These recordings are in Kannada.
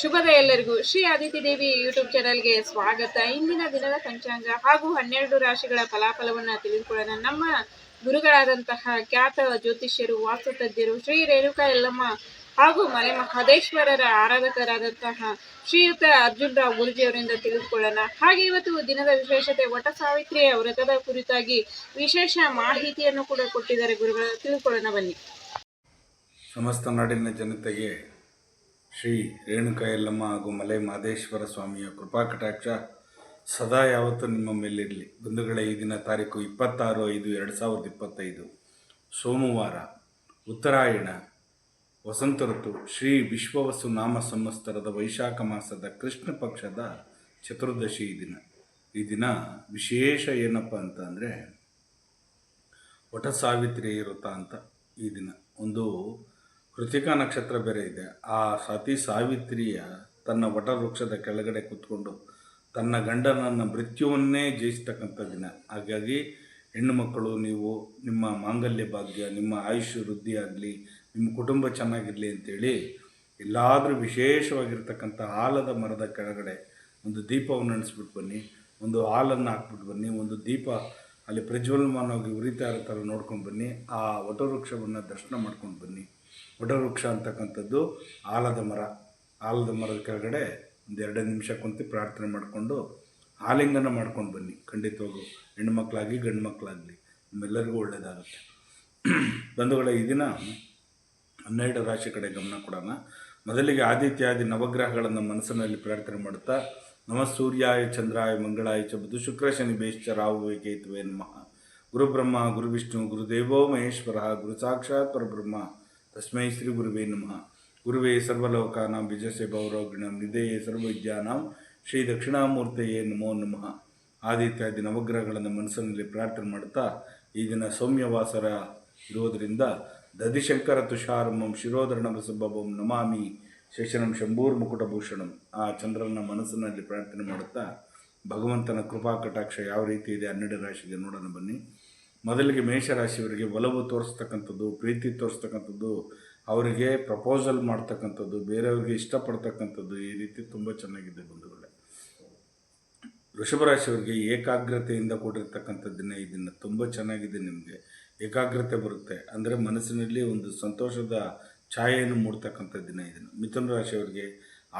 ಶುಭದ ಎಲ್ಲರಿಗೂ ಶ್ರೀ ಆದಿತ್ಯ ದೇವಿ ಯೂಟ್ಯೂಬ್ ಚಾನಲ್ಗೆ ಸ್ವಾಗತ. ಇಂದಿನ ದಿನದ ಪಂಚಾಂಗ ಹಾಗೂ ಹನ್ನೆರಡು ರಾಶಿಗಳ ಫಲಾಫಲವನ್ನು ತಿಳಿದುಕೊಳ್ಳೋಣ. ನಮ್ಮ ಗುರುಗಳಾದಂತಹ ಖ್ಯಾತ ಜ್ಯೋತಿಷ್ಯರು, ವಾಸ್ತುತಜ್ಞರು, ಶ್ರೀ ರೇಣುಕಾ ಯಲ್ಲಮ್ಮ ಹಾಗೂ ಮಲೆ ಮಹದೇಶ್ವರರ ಆರಾಧಕರಾದಂತಹ ಶ್ರೀಯುತ ಅರ್ಜುನ್ ರಾವ್ ಗುರುಜಿಯವರಿಂದ ತಿಳಿದುಕೊಳ್ಳೋಣ. ಹಾಗೆ ಇವತ್ತು ದಿನದ ವಿಶೇಷತೆ, ವಟ ಸಾವಿತ್ರಿಯ ವ್ರತದ ಕುರಿತಾಗಿ ವಿಶೇಷ ಮಾಹಿತಿಯನ್ನು ಕೂಡ ಕೊಟ್ಟಿದ್ದಾರೆ ಗುರುಗಳ. ತಿಳಿದುಕೊಳ್ಳೋಣ ಬನ್ನಿ. ಸಮಸ್ತ ನಾಡಿನ ಜನತೆಗೆ ಶ್ರೀ ರೇಣುಕಾ ಯಲ್ಲಮ್ಮ ಹಾಗೂ ಮಲೆ ಮಾದೇಶ್ವರ ಸ್ವಾಮಿಯ ಕೃಪಾ ಕಟಾಕ್ಷ ಸದಾ ಯಾವತ್ತೂ ನಿಮ್ಮ ಮೇಲಿರಲಿ. ಬಂಧುಗಳೇ, ಈ ದಿನ ತಾರೀಕು ಇಪ್ಪತ್ತಾರು ಐದು ಎರಡು ಸಾವಿರದ ಇಪ್ಪತ್ತೈದು. ಸೋಮವಾರ ಉತ್ತರಾಯಣ, ವಸಂತ ಋತು, ಶ್ರೀ ವಿಶ್ವವಸು ನಾಮ ಸಂವತ್ಸರದ ವೈಶಾಖ ಮಾಸದ ಕೃಷ್ಣ ಪಕ್ಷದ ಚತುರ್ದಶಿ ಈ ದಿನ. ಈ ದಿನ ವಿಶೇಷ ಏನಪ್ಪ ಅಂತ ಅಂದರೆ, ವಟ ಸಾವಿತ್ರಿ ಇರುತ್ತಾ ಅಂತ ಈ ದಿನ. ಒಂದು ಕೃತಿಕಾ ನಕ್ಷತ್ರ ಬೇರೆ ಇದೆ. ಆ ಸತಿ ಸಾವಿತ್ರಿಯ ತನ್ನ ವಟವೃಕ್ಷದ ಕೆಳಗಡೆ ಕೂತ್ಕೊಂಡು ತನ್ನ ಗಂಡನನ್ನ ಮೃತ್ಯುವನ್ನೇ ಜಯಿಸ್ತಕ್ಕಂಥ ದಿನ. ಹಾಗಾಗಿ ಹೆಣ್ಣು ಮಕ್ಕಳು, ನೀವು ನಿಮ್ಮ ಮಾಂಗಲ್ಯ ಭಾಗ್ಯ, ನಿಮ್ಮ ಆಯುಷ್ ವೃದ್ಧಿ ಆಗಲಿ, ನಿಮ್ಮ ಕುಟುಂಬ ಚೆನ್ನಾಗಿರಲಿ ಅಂತೇಳಿ ಎಲ್ಲಾದರೂ ವಿಶೇಷವಾಗಿರ್ತಕ್ಕಂಥ ಆಲದ ಮರದ ಕೆಳಗಡೆ ಒಂದು ದೀಪವನ್ನು ನೆನೆಸ್ಬಿಟ್ಟು ಬನ್ನಿ, ಒಂದು ಹಾಲನ್ನು ಹಾಕ್ಬಿಟ್ಟು ಬನ್ನಿ, ಒಂದು ದೀಪ ಅಲ್ಲಿ ಪ್ರಜ್ವಲಮಾನವಾಗಿ ಉರಿತಾ ಇರೋ ಥರ ನೋಡ್ಕೊಂಡು ಬನ್ನಿ. ಆ ವಟವೃಕ್ಷವನ್ನು ದರ್ಶನ ಮಾಡ್ಕೊಂಡು ಬನ್ನಿ. ವಟವೃಕ್ಷ ಅಂತಕ್ಕಂಥದ್ದು ಆಲದ ಮರ. ಆಲದ ಮರದ ಕೆಳಗಡೆ ಒಂದು ಎರಡು ನಿಮಿಷ ಕುಂತು ಪ್ರಾರ್ಥನೆ ಮಾಡಿಕೊಂಡು ಆಲಿಂಗನ ಮಾಡ್ಕೊಂಡು ಬನ್ನಿ. ಖಂಡಿತವಾಗೂ ಹೆಣ್ಮಕ್ಳಾಗಿ ಗಂಡು ಮಕ್ಕಳಾಗಲಿ ನಿಮ್ಮೆಲ್ಲರಿಗೂ ಒಳ್ಳೆಯದಾಗುತ್ತೆ ಬಂಧುಗಳೇ, ಈ ದಿನ ಹನ್ನೆರಡು ರಾಶಿ ಕಡೆ ಗಮನ ಕೊಡೋಣ. ಮೊದಲಿಗೆ ಆದಿತ್ಯಾದಿ ನವಗ್ರಹಗಳನ್ನು ಮನಸ್ಸಿನಲ್ಲಿ ಪ್ರಾರ್ಥನೆ ಮಾಡುತ್ತಾ ನಮ ಸೂರ್ಯಾಯ ಚಂದ್ರಾಯ ಮಂಗಳಾಯ ಚ ಬುಧ ಶುಕ್ರ ಶನಿ ಬೇಶ್ಚ ರಾಹು ಕೇತುವೆ ನಮಃ. ಗುರುಬ್ರಹ್ಮ, ಗುರುವಿಷ್ಣು, ಗುರುದೇವೋ ಮಹೇಶ್ವರ, ಗುರು ಸಾಕ್ಷಾತ್ ಪರಬ್ರಹ್ಮ. ತಸ್ಮೈ ಶ್ರೀ ಗುರುವೇ ನಮಃ. ಗುರುವೇ ಸರ್ವಲೋಕಾನಾಂ ಬಿಜಸೆ ಭೌರೋಗಿಣಂ ನಿಧೇಯೇ ಸರ್ವವಿದ್ಯಾನಾಂ ಶ್ರೀ ದಕ್ಷಿಣಾಮೂರ್ತೆಯೇ ನಮೋ ನಮಃ. ಆದಿತ್ಯಾದಿ ನವಗ್ರಹಗಳನ್ನು ಮನಸ್ಸಿನಲ್ಲಿ ಪ್ರಾರ್ಥನೆ ಮಾಡುತ್ತಾ ಈ ದಿನ ಸೌಮ್ಯವಾಸರ ಇರೋದರಿಂದ ದಧಿಶಂಕರ ತುಷಾರಮಂ ಶಿರೋಧರಣಂ ಸುಬ್ಬಂ ನಮಾಮಿ. ಶೇಷನಂ ಶಂಭೂರ್ ಮುಕುಟಭೂಷಣಂ. ಆ ಚಂದ್ರನ ಮನಸ್ಸಿನಲ್ಲಿ ಪ್ರಾರ್ಥನೆ ಮಾಡುತ್ತಾ, ಭಗವಂತನ ಕೃಪಾ ಕಟಾಕ್ಷ ಯಾವ ರೀತಿ ಇದೆ ಹನ್ನೆರಡು ರಾಶಿಗೆ ನೋಡೋಣ ಬನ್ನಿ. ಮೊದಲಿಗೆ ಮೇಷರಾಶಿಯವರಿಗೆ ಒಲವು ತೋರಿಸ್ತಕ್ಕಂಥದ್ದು, ಪ್ರೀತಿ ತೋರಿಸ್ತಕ್ಕಂಥದ್ದು, ಅವರಿಗೆ ಪ್ರಪೋಸಲ್ ಮಾಡ್ತಕ್ಕಂಥದ್ದು, ಬೇರೆಯವ್ರಿಗೆ ಇಷ್ಟಪಡ್ತಕ್ಕಂಥದ್ದು ಈ ರೀತಿ ತುಂಬ ಚೆನ್ನಾಗಿದೆ ಬಂಧುಗಳೇ. ವೃಷಭ ರಾಶಿಯವರಿಗೆ ಏಕಾಗ್ರತೆಯಿಂದ ಕೂಡಿರ್ತಕ್ಕಂಥ ದಿನ ಈ ದಿನ ತುಂಬ ಚೆನ್ನಾಗಿದೆ ನಿಮಗೆ. ಏಕಾಗ್ರತೆ ಬರುತ್ತೆ. ಅಂದರೆ ಮನಸ್ಸಿನಲ್ಲಿ ಒಂದು ಸಂತೋಷದ ಛಾಯೆಯನ್ನು ಮೂಡ್ತಕ್ಕಂಥ ದಿನ ಇದನ್ನು ದಿನ. ಮಿಥುನ ರಾಶಿಯವರಿಗೆ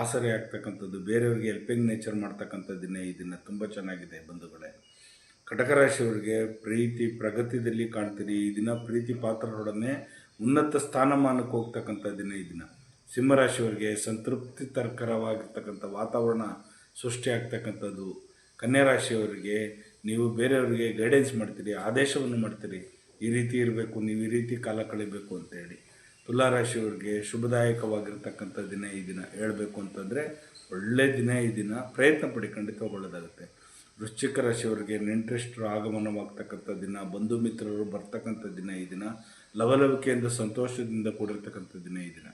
ಆಸರೆ ಆಗ್ತಕ್ಕಂಥದ್ದು, ಬೇರೆಯವರಿಗೆ ಹೆಲ್ಪಿಂಗ್ ನೇಚರ್ ಮಾಡ್ತಕ್ಕಂಥ ದಿನ ಈ ದಿನ ತುಂಬ ಚೆನ್ನಾಗಿದೆ ಬಂಧುಗಳೇ. ಕಟಕ ರಾಶಿಯವರಿಗೆ ಪ್ರೀತಿ ಪ್ರಗತಿಯಲ್ಲಿ ಕಾಣ್ತೀರಿ. ಈ ದಿನ ಪ್ರೀತಿ ಪಾತ್ರರೊಡನೆ ಉನ್ನತ ಸ್ಥಾನಮಾನಕ್ಕೆ ಹೋಗ್ತಕ್ಕಂಥ ದಿನ ಈ ದಿನ. ಸಿಂಹರಾಶಿಯವರಿಗೆ ಸಂತೃಪ್ತಿಕರವಾಗಿರ್ತಕ್ಕಂಥ ವಾತಾವರಣ ಸೃಷ್ಟಿಯಾಗ್ತಕ್ಕಂಥದ್ದು ಕನ್ಯಾ ರಾಶಿಯವರಿಗೆ ನೀವು ಬೇರೆಯವರಿಗೆ ಗೈಡೆನ್ಸ್ ಮಾಡ್ತೀರಿ, ಆದೇಶವನ್ನು ಮಾಡ್ತೀರಿ. ಈ ರೀತಿ ಇರಬೇಕು, ನೀವು ಈ ರೀತಿ ಕಾಲ ಕಳಿಬೇಕು ಅಂತೇಳಿ. ತುಲಾ ರಾಶಿಯವರಿಗೆ ಶುಭದಾಯಕವಾಗಿರ್ತಕ್ಕಂಥ ದಿನ ಈ ದಿನ ಹೇಳಬೇಕು ಅಂತಂದರೆ ಒಳ್ಳೆಯ ದಿನ ಈ ದಿನ ಪ್ರಯತ್ನ ಪಡಿ ಖಂಡಿತ ಒಳ್ಳೆಯದಾಗುತ್ತೆ ವೃಶ್ಚಿಕ ರಾಶಿಯವರಿಗೆ ನೆಂಟರಿಷ್ಟರು ಆಗಮನವಾಗ್ತಕ್ಕಂಥ ದಿನ, ಬಂಧು ಮಿತ್ರರು ಬರ್ತಕ್ಕಂಥ ದಿನ ಈ ದಿನ, ಲವಲವಿಕೆಯಿಂದ ಸಂತೋಷದಿಂದ ಕೂಡಿರ್ತಕ್ಕಂಥ ದಿನ ಈ ದಿನ.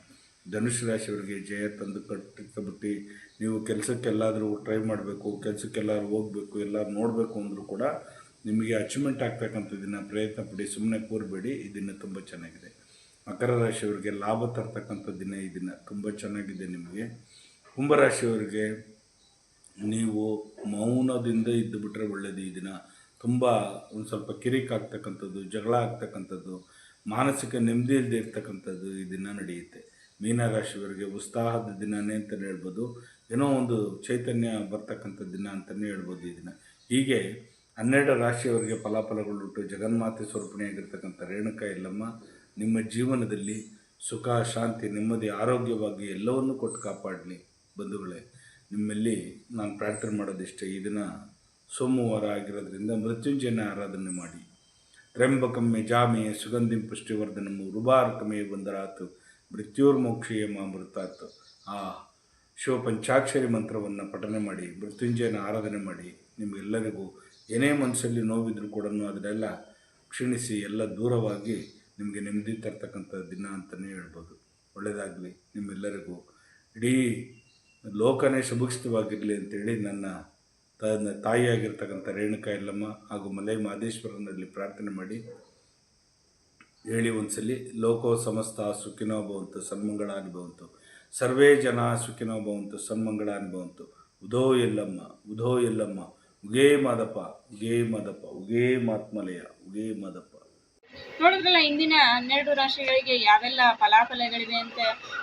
ಧನುಷ್ ರಾಶಿಯವರಿಗೆ ಜಯ ತಂದು ಕಟ್ಟಿಬಿಟ್ಟು ನೀವು ಕೆಲಸಕ್ಕೆಲ್ಲಾದರೂ ಟ್ರೈ ಮಾಡಬೇಕು, ಕೆಲಸಕ್ಕೆಲ್ಲಾದ್ರೂ ಹೋಗಬೇಕು ಎಲ್ಲರೂ ನೋಡಬೇಕು ಅಂದರೂ ಕೂಡ ನಿಮಗೆ ಅಚೀವ್ಮೆಂಟ್ ಆಗ್ತಕ್ಕಂಥ ದಿನ ಪ್ರಯತ್ನ ಪಡಿ ಸುಮ್ಮನೆ ಕೂರಬೇಡಿ, ಈ ದಿನ ತುಂಬ ಚೆನ್ನಾಗಿದೆ. ಮಕರ ರಾಶಿಯವರಿಗೆ ಲಾಭ ತರ್ತಕ್ಕಂಥ ದಿನ ಈ ದಿನ. ತುಂಬ ಚೆನ್ನಾಗಿದೆ ನಿಮಗೆ. ಕುಂಭರಾಶಿಯವರಿಗೆ ನೀವು ಮೌನದಿಂದ ಇದ್ದು ಬಿಟ್ಟರೆ ಒಳ್ಳೆಯದು ಈ ದಿನ. ತುಂಬ ಒಂದು ಸ್ವಲ್ಪ ಕಿರಿಕ್ ಆಗ್ತಕ್ಕಂಥದ್ದು, ಜಗಳ ಆಗ್ತಕ್ಕಂಥದ್ದು, ಮಾನಸಿಕ ನೆಮ್ಮದಿ ಇಲ್ಲದೆ ಇರ್ತಕ್ಕಂಥದ್ದು ಈ ದಿನ ನಡೆಯುತ್ತೆ. ಮೀನರಾಶಿಯವರಿಗೆ ಉತ್ಸಾಹದ ದಿನನೇ ಅಂತಲೇ ಹೇಳ್ಬೋದು. ಏನೋ ಒಂದು ಚೈತನ್ಯ ಬರ್ತಕ್ಕಂಥ ದಿನ ಅಂತಲೇ ಹೇಳ್ಬೋದು ಈ ದಿನ. ಹೀಗೆ ಹನ್ನೆರಡು ರಾಶಿಯವರಿಗೆ ಫಲಾಫಲಗಳು ಜಗನ್ಮಾತೆ ಸ್ವರೂಪಣೆಯಾಗಿರ್ತಕ್ಕಂಥ ರೇಣುಕಾ ಯಲ್ಲಮ್ಮ ನಿಮ್ಮ ಜೀವನದಲ್ಲಿ ಸುಖ, ಶಾಂತಿ, ನೆಮ್ಮದಿ, ಆರೋಗ್ಯವಾಗಿ ಎಲ್ಲವನ್ನೂ ಕೊಟ್ಟು ಕಾಪಾಡಲಿ ಬಂಧುಗಳೇ. ನಿಮ್ಮಲ್ಲಿ ನಾನು ಪ್ರಾರ್ಥನೆ ಮಾಡೋದಿಷ್ಟೇ. ಈ ದಿನ ಸೋಮವಾರ ಆಗಿರೋದ್ರಿಂದ ಮೃತ್ಯುಂಜಯನ ಆರಾಧನೆ ಮಾಡಿ. ತ್ರ್ಯಂಬಕಮ್ಮೆ ಜಾಮೆ, ಸುಗಂಧಿಂ ಪುಷ್ಟಿವರ್ಧನಮು ರುಬಾರ್ಕಮೇ ಬಂದರಾತು ಮೃತ್ಯುರ್ಮೋಕ್ಷೀಯ ಮಾಮೃತಾತ್ ಆ ಶಿವ ಪಂಚಾಕ್ಷರಿ ಮಂತ್ರವನ್ನು ಪಠನೆ ಮಾಡಿ, ಮೃತ್ಯುಂಜಯನ ಆರಾಧನೆ ಮಾಡಿ ನಿಮಗೆಲ್ಲರಿಗೂ ಏನೇ ಮನಸ್ಸಲ್ಲಿ ನೋವಿದ್ರೂ ಕೂಡ ಅದನ್ನೆಲ್ಲ ಕ್ಷೀಣಿಸಿ ಎಲ್ಲ ದೂರವಾಗಿ ನಿಮಗೆ ನೆಮ್ಮದಿ ತರ್ತಕ್ಕಂಥ ದಿನ ಅಂತಲೇ ಹೇಳ್ಬೋದು. ಒಳ್ಳೆಯದಾಗಲಿ ನಿಮ್ಮೆಲ್ಲರಿಗೂ. ಇಡೀ ಲೋಕನೇ ಸುಭಿಕ್ಷಿತವಾಗಿರಲಿ ಅಂತೇಳಿ ನನ್ನ ತನ್ನ ತಾಯಿಯಾಗಿರ್ತಕ್ಕಂಥ ರೇಣುಕಾ ಎಲ್ಲಮ್ಮ ಹಾಗೂ ಮಲೈ ಮಹದೇಶ್ವರನಲ್ಲಿ ಪ್ರಾರ್ಥನೆ ಮಾಡಿ ಹೇಳಿ ಒಂದ್ಸಲಿ, ಲೋಕೋ ಸಮಸ್ತ ಸುಖಿನೋ ಭವಂತು ಸನ್ಮಂಗಳ ಅನುಭವಂತು ಸರ್ವೇ ಜನ ಸುಖಿನೋ ಭವಂತು ಸನ್ಮಂಗಳ ಅನುಭವಂತು ಉದೋ ಎಲ್ಲಮ್ಮ ಉದೋ ಎಲ್ಲಮ್ಮ ಉಗೇ ಮಾದಪ್ಪ ಉಗೇ ಮಾದಪ್ಪ, ಉಗೇ ಮಾತ್ಮಲಯ, ಉಗೇ ಮಾದಪ್ಪ. ನೋಡಿದ್ರಲ್ಲ, ಇಂದಿನ ಹನ್ನೆರಡು ರಾಶಿಗಳಿಗೆ ಯಾವೆಲ್ಲ ಫಲಾಫಲಗಳಿವೆ ಅಂತ.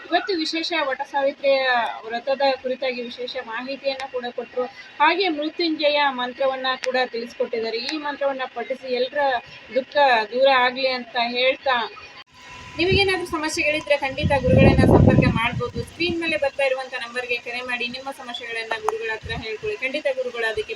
ಇವತ್ತು ವಿಶೇಷ ವಟ ಸಾವಿತ್ರಿಯ ವ್ರತದ ಕುರಿತಾಗಿ ವಿಶೇಷ ಮಾಹಿತಿಯನ್ನ ಕೂಡ ಕೊಟ್ಟರು ಹಾಗೆ ಮೃತ್ಯುಂಜಯ ಮಂತ್ರವನ್ನ ಕೂಡ ತಿಳಿಸ್ಕೊಟ್ಟಿದ್ದಾರೆ. ಈ ಮಂತ್ರವನ್ನ ಪಠಿಸಿ ಎಲ್ಲರ ದುಃಖ ದೂರ ಆಗ್ಲಿ ಅಂತ ಹೇಳ್ತಾ. ನಿಮಗೇನಾದ್ರೂ ಸಮಸ್ಯೆಗಳಿದ್ರೆ ಖಂಡಿತ ಗುರುಗಳನ್ನ ಸಂಪರ್ಕ ಮಾಡಬಹುದು ಸ್ಕ್ರೀನ್ ಮೇಲೆ ಬರ್ತಾ ಇರುವಂತ ನಂಬರ್ಗೆ ಕರೆ ಮಾಡಿ. ನಿಮ್ಮ ಸಮಸ್ಯೆಗಳನ್ನ ಗುರುಗಳ ಹತ್ರ ಹೇಳ್ಕೊಳ್ಳಿ. ಖಂಡಿತ ಗುರುಗಳು ಅದಕ್ಕೆ